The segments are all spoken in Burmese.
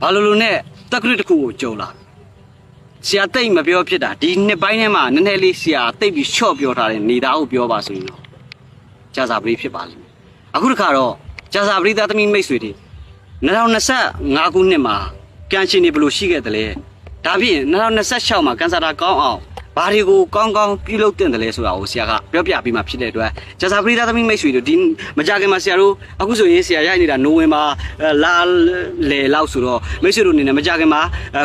ဘာလို့လို့နဲ့တက်ကရစ်တစ်ခုကိုကြုံလာဆရာတိတ်မပြောဖြစ်တာဒီနှစ်ပိုင်းထဲမှာနည်းနည်းလေးဆရာတိတ်ပြီးရှော့ပြောထားတယ်နေသားကိုပြောပါဆိုရင်တော့ကြာစာပရိဖြစ်ပါလိမ့်မယ်အခုတစ်ခါတော့ကြာစာပရိသားသမီးမိတ်ဆွေတွေ2025ခုနှစ်မှာကန်ရှင်တွေဘယ်လိုရှိခဲ့တယ်လဲဒါဖြင့်2026မှာကန်ဆာတာကောင်းအောင် ဘာတွေကိုကောင်းကောင်းပြုလုပ်တင်တယ်လဲဆိုတာကိုဆရာကပြောပြပြီးမှဖြစ်တဲ့အတွက်ဂျာစာပရိသတ်သမီးမိတ်ဆွေတို့ဒီမကြခင်မှာဆရာတို့အခုဆိုရင်ဆရာရိုက်နေတာနိုဝင်ဘာအဲလာလေလောက်ဆိုတော့မိတ်ဆွေတို့အနေနဲ့မကြခင်မှာ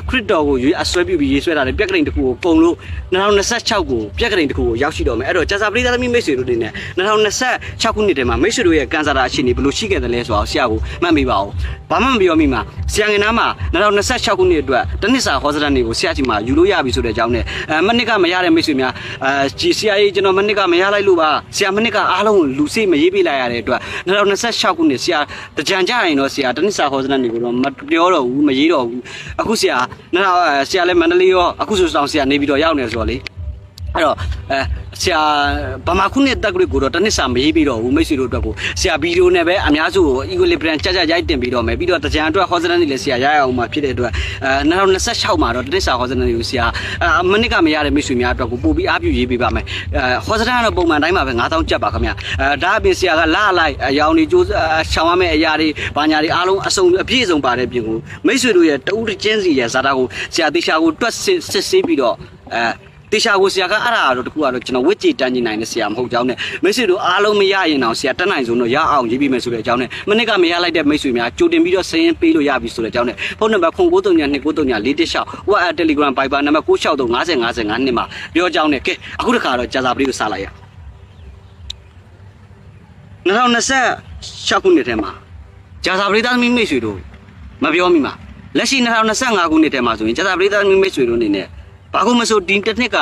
ခရစ်တော်ကိုရွေးအဆွဲပြုပြီးရေးဆွဲတာတဲ့ပြက်ကလေးတစ်ခုကိုပုံလို့2026ကိုပြက်ကလေးတစ်ခုကိုရောက်ရှိတော့မယ်အဲ့တော့ဂျာစာပရိသတ်သမီးမိတ်ဆွေတို့အနေနဲ့2026ခုနှစ်ထဲမှာမိတ်ဆွေတို့ရဲ့ကန်ဆာတာအခြေအနေဘယ်လိုရှိခဲ့တယ်လဲဆိုတာကိုဆရာကိုမှတ်မိပါအောင်ဘာမှမပြောမိမှာဆရာငင်နာမှာ2026ခုနှစ်အတွက်တနစ်စာဟောစတန်တွေကိုဆရာကြီးမှာယူလို့ရပြီဆိုတဲ့အကြောင်းနဲ့အဲမနစ်ကမရတဲ့မိတ်ဆွေများအဲဂျီဆရာကြီးကျွန်တော်မနစ်ကမရလိုက်လို့ပါဆရာမနစ်ကအားလုံးလူစိတ်မရေးပေးလိုက်ရတဲ့အတွက်2026ခုနှစ်ဆရာတကြံကြရင်တော့ဆရာတနစ်စာဟောစတန်တွေကိုတော့မပြောတော့ဘူးမရေးတော့ဘူးအခုဆရာ2000ဆရာလည်းမန္တလေးရောအခုဆိုတောင်ဆရာနေပြီးတော့ရောက်နေဆိုတော့လေ အဲ့တော့အဲဆရာဗမာခုနှစ်တက်ဂရစ်ကိုတော့တနစ်စာမရေးပြီးတော့ဘူးမိတ်ဆွေတို့အတွက်ကိုဆရာဗီဒီယိုနဲ့ပဲအများစုကို equilibrium ကြကြရိုက်တင်ပြီးတော့မယ်ပြီးတော့တကြံအတွက်ဟောစတန်တွေလည်းဆရာရရအောင်မှာဖြစ်တဲ့အတွက်အဲ2026မှာတော့တနစ်စာဟောစတန်တွေကိုဆရာအမနစ်ကမရတဲ့မိတ်ဆွေများအတွက်ကိုပို့ပြီးအားပြုရေးပေးပါမယ်အဲဟောစတန်ကတော့ပုံမှန်တိုင်းမှာပဲ9000ကျပ်ပါခင်ဗျအဲဒါအပြင်ဆရာကလာလိုက်အယောင်တွေကြိုးရှောင်ရမယ့်အရာတွေဘာညာတွေအားလုံးအစုံအပြည့်စုံပါတဲ့ပြင်ကိုမိတ်ဆွေတို့ရဲ့တဦးတစ်ချင်းစီရဲ့ဇာတာကိုဆရာတေချာကိုတွက်စစ်စစ်ဆေးပြီးတော့အဲ တေချာကိုဆရာကအဲ့ဒါတော့တခုကတော့ကျွန်တော်ဝစ်ကြည်တန်းကျင်နိုင်တဲ့ဆရာမဟုတ်ကြောင်းနဲ့မိတ်ဆွေတို့အားလုံးမရရင်တော့ဆရာတက်နိုင်ဆုံးတော့ရအောင်ရေးပြီးမယ်ဆိုတဲ့အကြောင်းနဲ့မနစ်ကမရလိုက်တဲ့မိတ်ဆွေများကြိုတင်ပြီးတော့စရင်ပေးလို့ရပြီဆိုတဲ့အကြောင်းနဲ့ဖုန်းနံပါတ်0939294416 WhatsApp Telegram Viber နံပါတ်96355055နှစ်မှာပြောကြောင်းနဲ့ကဲအခုတခါတော့ကြာစာပလေးကိုစလိုက်ရ2026ခုနှစ်ထဲမှာကြာစာပလေးသားသမီးမိတ်ဆွေတို့မပြောမိမှာလက်ရှိ2025ခုနှစ်ထဲမှာဆိုရင်ကြာစာပလေးသားသမီးမိတ်ဆွေတို့အနေနဲ့ ဘာလို့မဆိုဒီတစ်နှစ်က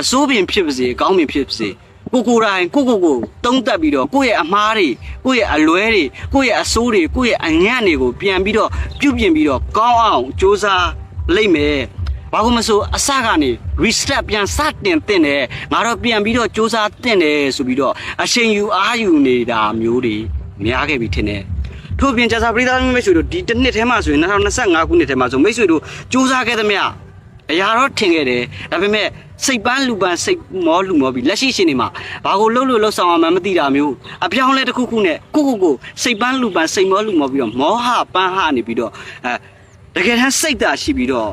အစိုးပင်ဖြစ်ပါစေအကောင်းပင်ဖြစ်ပါစေကိုကိုယ်တိုင်ကိုကိုကိုတုံးတက်ပြီးတော့ကိုယ့်ရဲ့အမားတွေကိုယ့်ရဲ့အလွဲတွေကိုယ့်ရဲ့အဆိုးတွေကိုယ့်ရဲ့အညံ့တွေကိုပြန်ပြီးတော့ပြုတ်ပြင်ပြီးတော့ကောင်းအောင်စ조사လိုက်မယ်ဘာလို့မဆိုအစကနေ restart ပြန်စတင်တင်တယ်ငါတော့ပြန်ပြီးတော့စ조사တင်တယ်ဆိုပြီးတော့အချိန်ယူအားယူနေတာမျိုးတွေများခဲ့ပြီထင်တယ်ထို့ပြင်ကြာစာပရိသတ်မိတ်ဆွေတို့ဒီတစ်နှစ်ထဲမှာဆိုရင်2025ခုနှစ်ထဲမှာဆိုမိတ်ဆွေတို့စ조사ခဲ့သမျှ အရာတော့ထင်ခဲ့တယ်ဒါပေမဲ့စိတ်ပန်းလူပန်းစိတ်မောလူမောပြီးလက်ရှိရှင်နေမှာဘာကိုလှုပ်လို့လှုပ်ဆောင်အောင်မသိတာမျိုးအပြောင်းလဲတစ်ခုခုနဲ့ကိုကိုကိုစိတ်ပန်းလူပန်းစိတ်မောလူမောပြီးတော့မောဟပန်းဟနေပြီးတော့အဲတကယ်တမ်းစိတ်ဓာတ်ရှိပြီးတော့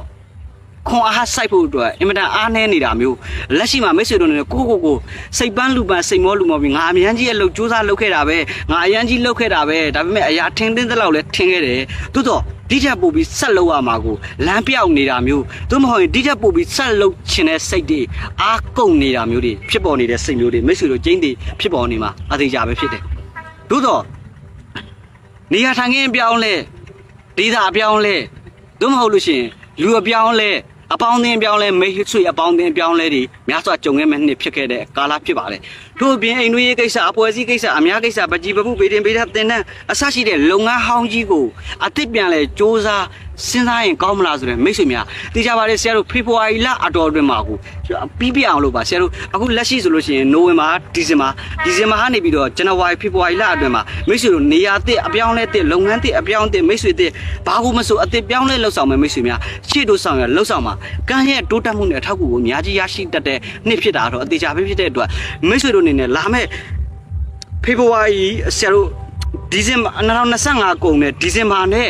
ခွန်အားစိုက်ဖို့အတွက်အင်မတန်အားနည်းနေတာမျိုးလက်ရှိမှာမိတ်ဆွေတို့နဲ့ကိုကိုကိုစိတ်ပန်းလူပန်းစိတ်မောလူမောပြီးငါအမြန်းကြီးရဲ့လှုပ်ကြိုးစားလှုပ်ခဲ့တာပဲငါအရန်ကြီးလှုပ်ခဲ့တာပဲဒါပေမဲ့အရာထင်းသင်းသလောက်လဲထင်းခဲ့တယ်သို့တော့ဒီချက်ပို့ပြီးဆက်လုပ်ရမှာကိုလမ်းပြောက်နေတာမျိုးသို့မဟုတ်ရင်ဒီချက်ပို့ပြီးဆက်လုပ်ချင်တဲ့စိတ်တွေအားကုန်နေတာမျိုးတွေဖြစ်ပေါ်နေတဲ့စိတ်မျိုးတွေမိတ်ဆွေတို့ကျင်းတွေဖြစ်ပေါ်နေမှာအသေးကြပဲဖြစ်တယ်သို့တော့နေရာထိုင်ခင်းအပြောင်းလဲဒေသအပြောင်းလဲသို့မဟုတ်လို့ရှိရင်လူအပြောင်းလဲ အပေါင်းအသင်းအပြောင်းလဲမိတ်ဆွေအပေါင်းအသင်းအပြောင်းလဲတွေများစွာကြုံခဲ့မဲ့နှစ်ဖြစ်ခဲ့တဲ့ကာလဖြစ်ပါတယ်ထို့အပြင်အိမ်တွင်းရေးကိစ္စအပွဲစည်းကိစ္စအများကိစ္စပကြီးပပုပေတင်ပေတာတင်တန်းအဆရှိတဲ့လုပ်ငန်းဟောင်းကြီးကိုအသစ်ပြန်လဲစ조사 စဉ်းစားရင်ကောင်းမလားဆိုတဲ့မိတ်ဆွေများသိကြပါလေဆရာတို့ဖေဖော်ဝါရီလအတော်အတွင်းမှာကိုပြီးပြအောင်လို့ပါဆရာတို့အခုလက်ရှိဆိုလို့ရှိရင်နိုဝင်ဘာဒီဇင်ဘာဒီဇင်ဘာကနေပြီးတော့ဇန်နဝါရီဖေဖော်ဝါရီလအတွင်းမှာမိတ်ဆွေတို့နေရာသစ်အပြောင်းလဲသစ်လုပ်ငန်းသစ်အပြောင်းသစ်မိတ်ဆွေသစ်ဘာကိုမဆိုအသစ်ပြောင်းလဲလှုပ်ဆောင်မယ်မိတ်ဆွေများရှေ့တို့ဆောင်ရလှုပ်ဆောင်မှာကံရဲ့တိုးတက်မှုနဲ့အထောက်အကူကိုအများကြီးရရှိတတ်တဲ့နှစ်ဖြစ်တာတော့အသေးချာပဲဖြစ်တဲ့အတွက်မိတ်ဆွေတို့အနေနဲ့လာမဲ့ဖေဖော်ဝါရီဆရာတို့ဒီဇင်ဘာ2025ကုန်နဲ့ဒီဇင်ဘာနဲ့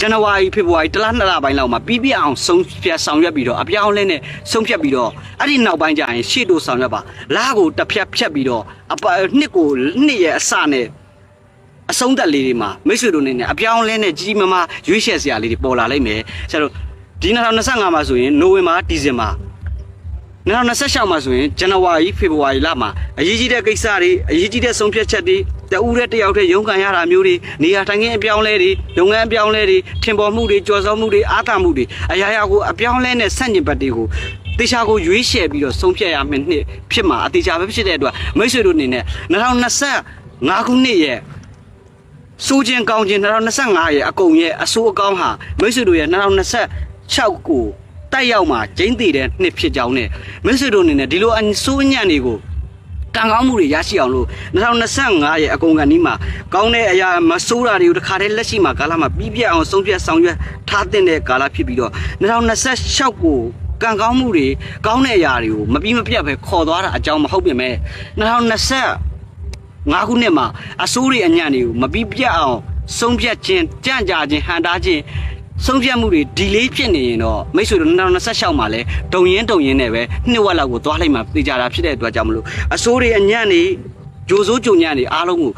ဇန်နဝါရီဖေဖော်ဝါရီတလားနှစ်လပိုင်းလောက်မှာပြီးပြအောင်ဆုံးဖြတ်ဆောင်ရွက်ပြီးတော့အပြောင်းလဲနဲ့ဆုံးဖြတ်ပြီးတော့အဲ့ဒီနောက်ပိုင်းကျရင်ရှေ့တို့ဆောင်ရွက်ပါလားကိုတစ်ဖြတ်ဖြတ်ပြီးတော့အပနှစ်ကိုနှစ်ရဲ့အစနဲ့အဆုံးသက်လေးတွေမှာမိတ်ဆွေတို့နေနဲ့အပြောင်းလဲနဲ့ကြီးကြီးမားမားရွေးချယ်စရာလေးတွေပေါ်လာလိမ့်မယ်ဆရာတို့ဒီ2025မှာဆိုရင်နိုဝင်ဘာဒီဇင်ဘာ 2026မှာဆိုရင်ဇန်နဝါရီဖေဖော်ဝါရီလမှာအရေးကြီးတဲ့ကိစ္စတွေအရေးကြီးတဲ့ဆုံးဖြတ်ချက်တွေတဦးတဲ့တယောက်တည်းရုန်းကန်ရတာမျိုးတွေနေရာထိုင်ခင်းအပြောင်းလဲတွေလုပ်ငန်းအပြောင်းလဲတွေထင်ပေါ်မှုတွေကြော်စောမှုတွေအားသာမှုတွေအရာရာကိုအပြောင်းလဲနဲ့ဆန့်ကျင်ဘက်တွေကိုတေချာကိုရွေးချယ်ပြီးတော့ဆုံးဖြတ်ရမယ့်နှစ်ဖြစ်မှာအတေချာပဲဖြစ်တဲ့အတွက်မိတ်ဆွေတို့အနေနဲ့2025ခုနှစ်ရဲ့စိုးခြင်းကောင်းခြင်း2025ရဲ့အကုန်ရဲ့အဆိုးအကောင်းဟာမိတ်ဆွေတို့ရဲ့2026ကို တက်ရောက်မှာကျင်းတည်တဲ့နှစ်ဖြစ်ကြောင်းနဲ့မိတ်ဆွေတို့အနေနဲ့ဒီလိုအဆိုးညံ့တွေကိုကံကောင်းမှုတွေရရှိအောင်လို့2025ရဲ့အကုန်ကန်ဒီမှာကောင်းတဲ့အရာမဆိုးတာတွေကိုတခါတည်းလက်ရှိမှာကာလမှာပြီးပြတ်အောင်ဆုံးဖြတ်ဆောင်ရွက်ထားတဲ့ကာလဖြစ်ပြီးတော့2026ကိုကံကောင်းမှုတွေကောင်းတဲ့အရာတွေကိုမပြီးမပြတ်ပဲခေါ်သွားတာအကြောင်းမဟုတ်ပြင်မဲ့2020ငါးခုနှစ်မှာအဆိုးတွေအညံ့တွေကိုမပြီးပြတ်အောင်ဆုံးဖြတ်ခြင်းကြံ့ကြာခြင်းဟန်တားခြင်း ဆုံးဖြတ်မှုတွေဒီလေးဖြစ်နေရင်တော့မိတ်ဆွေတို့2026မှာလဲဒုံရင်ဒုံရင်နဲ့ပဲနှစ်ဝက်လောက်ကိုသွားလိုက်မှသိကြတာဖြစ်တဲ့အတွက်ကြောင့်မလို့အဆိုးတွေအညံ့နေဂျိုစိုးဂျုံညံ့နေအားလုံးကို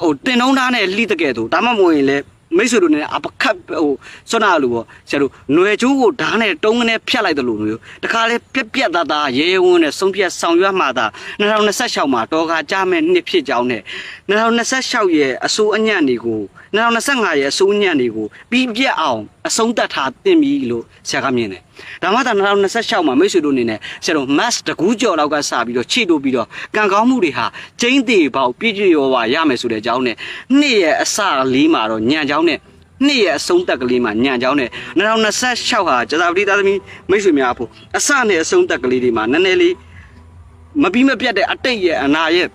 ဟိုတင်နှုံးသားနဲ့လှိတကဲ့သို့ဒါမှမဟုတ်ရင်လဲမိတ်ဆွေတို့နဲ့အပခတ်ဟိုဆွမ်းနာလို့ပေါ့ဆရာတို့ຫນွယ်ချိုးကိုဓာတ်နဲ့တုံးကနေဖြတ်လိုက်တယ်လို့မျိုးတခါလဲပြက်ပြက်သားသားရဲရဲဝန်းနဲ့ဆုံးဖြတ်ဆောင်ရွက်မှသာ2026မှာတော်ကကြားမဲ့နှစ်ဖြစ်ကြောင်းနဲ့2026ရဲ့အစိုးအညံ့တွေကို 2025ရဲ့အစိုးအညံ့တွေကိုပြီးပြတ်အောင်အဆုံးသတ်ထားတင်ပြီလို့ဆရာကမြင်တယ်ဒါမှသာ2026မှာမိတ်ဆွေတို့အနေနဲ့ဆရာတို့ mass တကူးကြော်လောက်ကစပြီးတော့ခြေတို့ပြီးတော့ကံကောင်းမှုတွေဟာကျင်းသေးပေါက်ပြည့်ပြည့်ရောပါရမယ်ဆိုတဲ့အကြောင်းနဲ့နေ့ရဲ့အစလေးမှာတော့ညံကြောင်းနဲ့နေ့ရဲ့အဆုံးသက်ကလေးမှာညံကြောင်းနဲ့2026ဟာကျသာပတိသားသမီးမိတ်ဆွေများအဖို့အစနဲ့အဆုံးသက်ကလေးတွေမှာနည်းနည်းလေးမပြီးမပြတ်တဲ့အတိတ်ရဲ့အနာရဲ့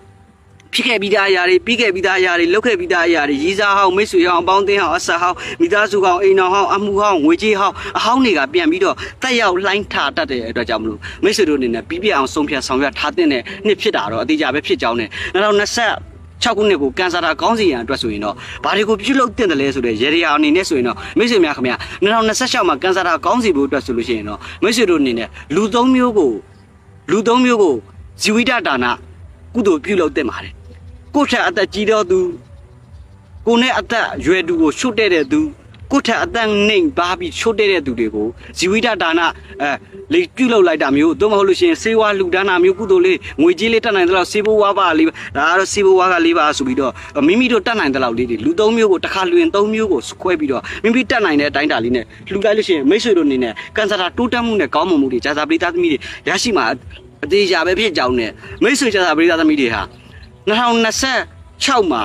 ဖြစ်ခဲ့ပြီးသားအရာတွေပြီးခဲ့ပြီးသားအရာတွေလုပ်ခဲ့ပြီးသားအရာတွေရီးစားဟောင်းမိတ်ဆွေဟောင်းအပေါင်းအသင်းဟောင်းအဆက်ဟောင်းမိသားစုဟောင်းအိမ်တော်ဟောင်းအမှုဟောင်းငွေကြေးဟောင်းအဟောင်းတွေကပြန်ပြီးတော့တက်ရောက်လှိုင်းထားတတ်တဲ့အတွက်ကြောင့်မလို့မိတ်ဆွေတို့အနေနဲ့ပြီးပြအောင်ဆုံးဖြတ်ဆောင်ရွက်ထားတဲ့နှစ်ဖြစ်တာတော့အတိအကျပဲဖြစ်ကြောင်းနဲ့2020 6ခုနှစ်ကိုကန်ဆာတာကောင်းစီရန်အတွက်ဆိုရင်တော့ဘာတွေကိုပြုလုပ်တင်တယ်လဲဆိုတဲ့ရေရာအနေနဲ့ဆိုရင်တော့မိတ်ဆွေများခင်ဗျာ2026မှာကန်ဆာတာကောင်းစီဖို့အတွက်ဆိုလို့ရှိရင်တော့မိတ်ဆွေတို့အနေနဲ့လူသုံးမျိုးကိုလူသုံးမျိုးကိုဇီဝိတဒါနကုသိုလ်ပြုလုပ်တင်ပါတယ် ကိုယ့်ထက်အသက်ကြီးတော့သူကိုယ်နဲ့အသက်ရွယ်သူကိုရှုတ်တဲ့တဲ့သူကိုယ့်ထက်အသက်နှိမ်ပါပြီးရှုတ်တဲ့တဲ့သူတွေကိုဇီဝိတဒါနအဲလေပြုလုပ်လိုက်တာမျိုးသို့မဟုတ်လို့ရှိရင်စေဝါလူဒါနာမျိုးကုသိုလ်လေးငွေကြီးလေးတက်နိုင်တဲ့လောက်စေဘဝါပါလေးဒါကတော့စေဘဝါကလေးပါဆိုပြီးတော့မိမိတို့တက်နိုင်တဲ့လောက်လေးတွေလူသုံးမျိုးကိုတစ်ခါလွင်သုံးမျိုးကိုခွဲပြီးတော့မိမိတက်နိုင်တဲ့အတိုင်းတာလေးနဲ့လှူလိုက်လို့ရှိရင်မိတ်ဆွေတို့အနေနဲ့ကန်ဆာတာတိုးတက်မှုနဲ့ကောင်းမွန်မှုတွေဂျာသာပရိသတ်သမီးတွေရရှိမှာအသေးချာပဲဖြစ်ကြောင်းနဲ့မိတ်ဆွေဂျာသာပရိသတ်သမီးတွေဟာ 2026မှာ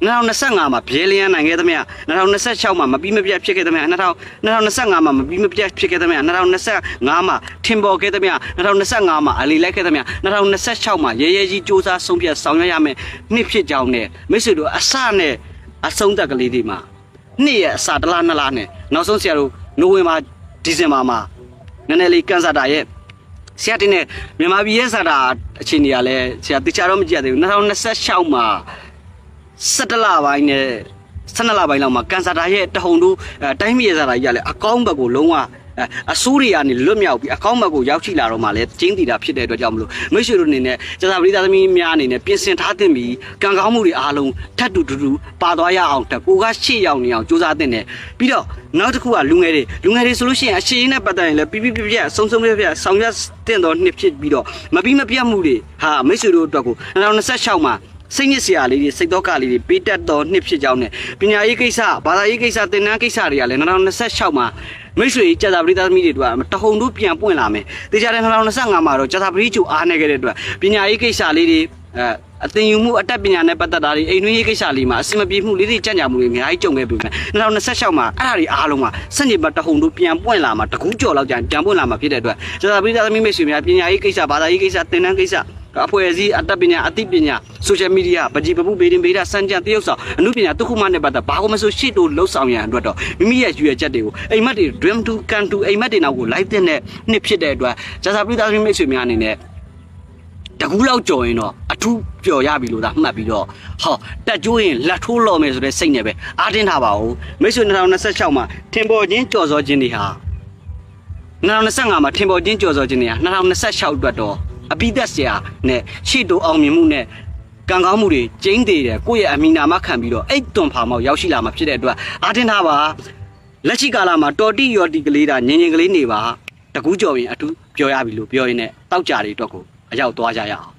2025မှာဘဲလျံနိုင်ခဲ့သမျှ2026မှာမပြီးမပြတ်ဖြစ်ခဲ့သမျှ2025မှာမပြီးမပြတ်ဖြစ်ခဲ့သမျှ2025မှာထင်ပေါ်ခဲ့သမျှ2025မှာအလီလိုက်ခဲ့သမျှ2026မှာရဲရဲကြီးစူးစမ်းဆုံးဖြတ်ဆောင်ရွက်ရမယ်နှစ်ဖြစ်ကြောင်းနဲ့မိတ်ဆွေတို့အစနဲ့အဆုံးသက်ကလေးတွေမှာနှစ်ရဲ့အစတစ်လားနှစ်လားနဲ့နောက်ဆုံးဆရာတို့နိုဝင်ဘာဒီဇင်ဘာမှာနည်းနည်းလေးကန်ဆာတာရဲ့ ဆရာတင်နဲ့မြန်မာပြည်ရဲ့စာတာအခြေအနေကလည်းဆရာတခြားတော့မကြည့်ရသေးဘူး2026မှာ17လပိုင်းနဲ့12လပိုင်းလောက်မှာကန်ဆာတာရဲ့တဟုန်တို့အဲတိုင်းပြည်ရဲ့စာတာကြီးကလည်းအကောင်းဘက်ကိုလုံးဝ အဲအဆိုးတွေကနေလွတ်မြောက်ပြီးအကောင်းဘက်ကိုရောက်ရှိလာတော့မှလည်းကျင်းတည်တာဖြစ်တဲ့အတွက်ကြောင့်မလို့မိတ်ဆွေတို့အနေနဲ့ကျသာပရိသတ်သမီးများအနေနဲ့ပြင်ဆင်ထားသင့်ပြီးကံကောင်းမှုတွေအားလုံးထပ်တူတူတူပါသွားရအောင်တက်ကိုကရှေ့ရောက်နေအောင်စူးစမ်းသင့်တယ်ပြီးတော့နောက်တစ်ခုကလူငယ်တွေလူငယ်တွေဆိုလို့ရှိရင်အရှိန်နဲ့ပတ်သက်ရင်လည်းပြပြပြပြဆုံးဆုံးပြပြဆောင်ရွက်သင့်တော်နှစ်ဖြစ်ပြီးတော့မပြီးမပြတ်မှုတွေဟာမိတ်ဆွေတို့အတွက်ကို2026မှာ စိတ်ညစ်စရာလေးတွေစိတ်တော့ကလေးတွေပေးတတ်တော်နှစ်ဖြစ်ကြောင်းနဲ့ပညာရေးကိစ္စဘာသာရေးကိစ္စသင်တန်းကိစ္စတွေကလည်း2026မှာမိတ်ဆွေကြာသာပရိသတ်သမီးတွေတို့ကတဟုန်တို့ပြန်ပွင့်လာမယ်။တေချာတဲ့2025မှာတော့ကြာသာပရိချိုအားနေခဲ့တဲ့အတွက်ပညာရေးကိစ္စလေးတွေအဲအသင်ယူမှုအတတ်ပညာနဲ့ပတ်သက်တာတွေအိမ်တွင်းရေးကိစ္စလေးမှာအဆင်မပြေမှုလေးတွေကြံ့ကြာမှုတွေအများကြီးကြုံခဲ့ပြီ။2026မှာအဲ့ဒါတွေအားလုံးမှာစက်ညစ်ပတ်တဟုန်တို့ပြန်ပွင့်လာမှာတကူးကြော်လောက်ကြံပြန်ပွင့်လာမှာဖြစ်တဲ့အတွက်ကြာသာပရိသတ်သမီးမိတ်ဆွေများပညာရေးကိစ္စဘာသာရေးကိစ္စသင်တန်းကိစ္စ အဖွဲ့အစည်းအတတ်ပညာအသိပညာဆိုရှယ်မီဒီယာပကြီးပပုဘေးရင်ဘေးဒါစံကြံတရုပ်ဆောင်အမှုပညာတစ်ခုမှနဲ့ပတ်သက်ဘာကိုမဆိုရှေ့တို့လှုပ်ဆောင်ရန်အတွက်တော့မိမိရဲ့ရွယ်ချက်တွေကိုအိမ်မက်တွေ dream to can to အိမ်မက်တွေနောက်ကိုလိုက်တဲ့နှစ်ဖြစ်တဲ့အတွက်ဂျာစာပရိသတ်မိတ်ဆွေများအနေနဲ့တကူးလောက်ကြော်ရင်တော့အထူးပျော်ရပြီလို့သာမှတ်ပြီးတော့ဟောတက်ကျိုးရင်လက်ထိုးလော်မယ်ဆိုတဲ့စိတ်နဲ့ပဲအားတင်းထားပါဦးမိတ်ဆွေ2026မှာထင်ပေါ်ခြင်းကြော်စောခြင်းတွေဟာ2025မှာထင်ပေါ်ခြင်းကြော်စောခြင်းတွေဟာ2026အတွက်တော့ အပိသက်ဆရာနဲ့ရှေ့တိုးအောင်မြင်မှုနဲ့ကံကောင်းမှုတွေကျင်းသေးတယ်ကိုယ့်ရဲ့အမိနာမခံပြီးတော့အိတ်တွန်ဖာမောက်ရောက်ရှိလာမှာဖြစ်တဲ့အတွက်အားတင်းထားပါလက်ရှိကာလမှာတော်တိရော်တီကလေးတာငင်ငင်ကလေးနေပါတကူးကြော်ရင်အထူးပြောရပြီလို့ပြောရင်းနဲ့တောက်ကြတွေအတွက်ကိုအရောက်သွားကြရအောင်